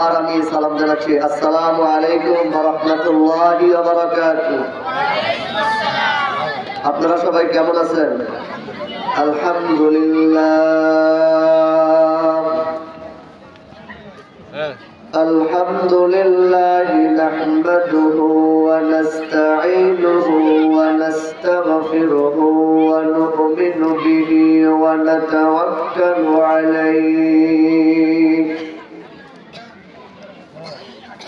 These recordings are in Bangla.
আর আমি সালাম জানাচ্ছি আসসালামু আলাইকুম রহমতুল্লাহি আপনারা সবাই কেমন আছেন আলহামদুলিল্লাহ الحمد لله نحمده ونستعينه ونستغفره ونؤمن به ونتوكل عليه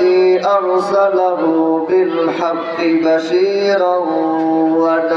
الذي أرسله بالحق بشيرا ونذيرا